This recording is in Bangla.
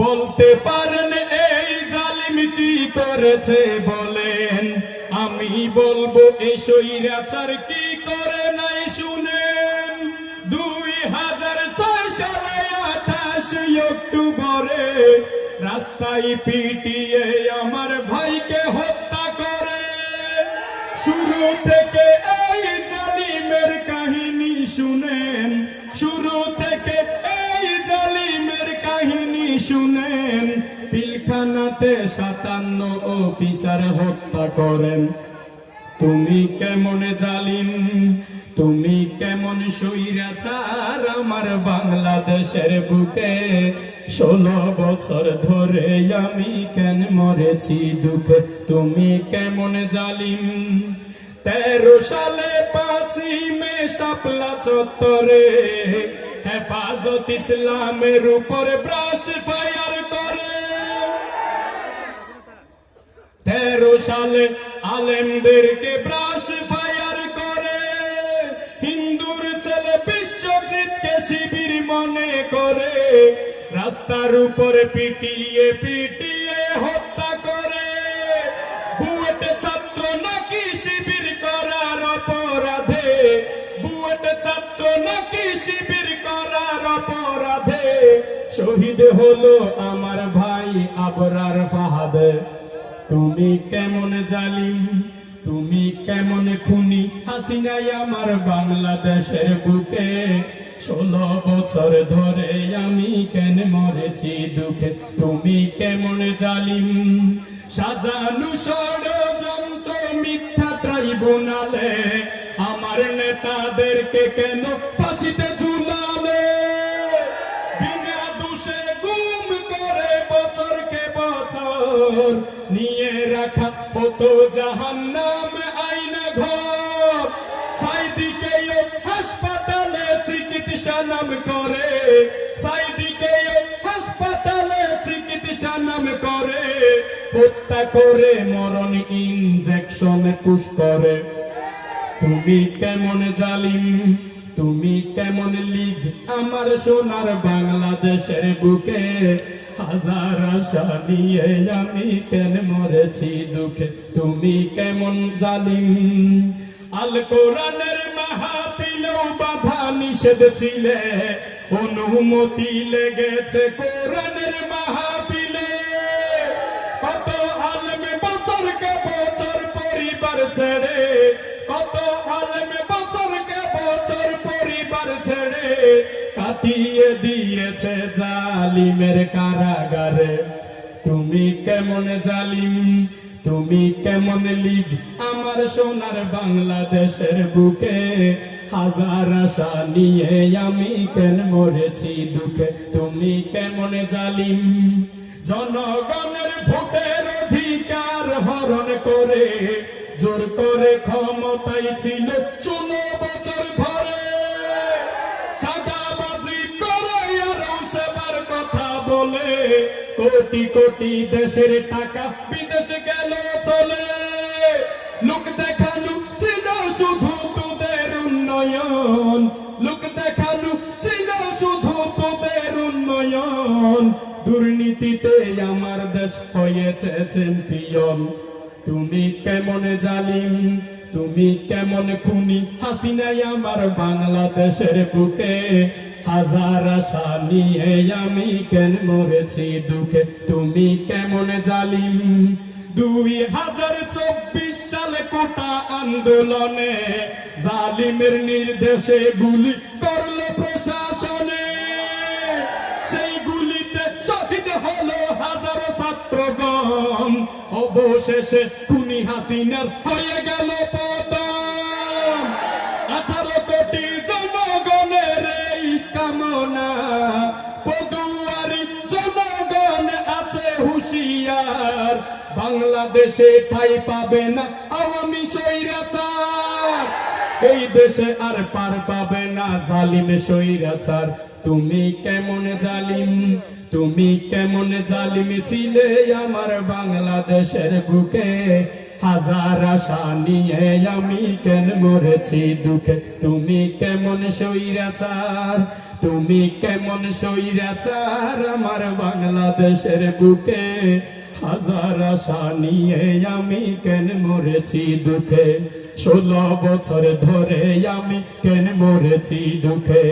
বলতে পারেন, এই জালিম কি করেছে বলেন। আমি বলব এই সৈরাচার কি করে নাই শুনেন। দুই হাজার ছয় সালে অক্টোবরে রাস্তায় পিটিয়ে আমার ভাইকে হত্যা করে। শুরু থেকে এই জালিমের কাহিনী শুনেন। শুরু থেকে শুনেন, পিলখানাতে সাতান্ন অফিসার হত্যা করেন। তুমি কেমন জালিম, তুমি কেমন সৈরাচার আমার বাংলাদেশের বুকে ষোলো বছর ধরে আমি কেন মরেছি দুঃখে? তুমি কেমন জালিম? তেরো সালে পাঁচই মে শাপলা চত্বরে হেফাজত ইসলামের উপরে ব্রাশ ফায়ার করে। তেরো সালে আলেমদেরকে ব্রাশ ফায়ার করে। হিন্দুর ছেলে বিশ্বজিৎকে শিবির মনে করে। রাস্তার উপরে পিটিয়ে পিটিয়ে শিবির করার অপরাধে শহীদ হলো আমার ভাই আবরার ফাহাদে। তুমি কেমন জালিম, তুমি কেমন খুনি? হাসিনাই আমার বাংলাদেশের বুকে। ষোলো বছর ধরে আমি কেন মরেছি দুঃখে? তুমি কেমন জালিম? সাজানু ষড়যন্ত্র মিথ্যা ট্রাইব্যুনালে আমার নেতাদেরকে কেন বছর নিয়ে রাখা হতো জাহান নাম আইনা ঘর। হাসপাতালে চিকিৎসা নাম করে। সাইদিকেও হাসপাতালে চিকিৎসা নাম করে। হত্যা করে মরণ ইনজেকশন পুশ করে। তুমি কেমন জালিম, তুমি কেমন লিগ? আমার সোনার বাংলাদেশের বুকে হাজার আশা নিয়ে আমি কেন মরেছি দুঃখে? তুমি কেমন জালিম? আল কোরআনের মাহফিলেও বাধা নিষেধ ছিলে। অনুমতি লেগেছে কোরআনের মাহফিলে। কত আলমে বছরকে বছর পরিবার ছেড়ে, কত আলমে বছরকে বছর পরিবার ছেড়ে কাটিয়ে দিয়েছে জালিমের কারাগারে। তুমি কেমন জালিম? তুমি কেমন লিগ? আমার সোনার বাংলাদেশের বুকে হাজার আশা নিয়ে আমি কেন মরেছি দুঃখে? তুমি কেমন জালিম? জনগণের ভোটের অধিকার হরণ করে, জোর করে ক্ষমতায় ছিল চুলো বছর ধরে। চাঁদাবাজি বলে কোটি কোটি দেশের টাকা বিদেশে গেল চলে? লোক দেখানো ছিল শুধু তোদের উন্নয়ন। লোক দেখানো ছিল শুধু তোদের উন্নয়ন। দুর্নীতিতে আমার দেশ হয়েছে চ্যাম্পিয়ন তুমি কেমন জালিম? তুমি কেমন খুনি? হাসিনাই আমার বাংলাদেশের বুকে। হাজার আশা নিয়ে আমি কেন মরেছি দুঃখে? তুমি কেমন জালিম? দুই হাজার চব্বিশ সালে কোটা আন্দোলনে জালিমের নির্দেশে গুলি করল প্রশাসনে। সেই গুলিতে শহীদ হলো হাজারো ছাত্রগণ। অবশেষে খুনি হাসিনার হয়ে গেল পতন বাংলাদেশে ঠাই পাবে না, আওয়ামী স্বৈরাচার। এই দেশে আর পার পাবে না, জালিম স্বৈরাচার। তুমি কেমন জালিম, তুমি কেমন জালিম ছিলে আমার বাংলাদেশের বুকে। হাজার আশা নিয়ে আমি কেন মরেছি দুঃখে? তুমি কেমন সৈরাচার তুমি কেমন সৈরাচার আমার বাংলাদেশের বুকে। হাজার আশা নিয়ে আমি কেন মরেছি দুঃখে? ষোলো বছর ধরে আমি কেন মরেছি দুঃখে?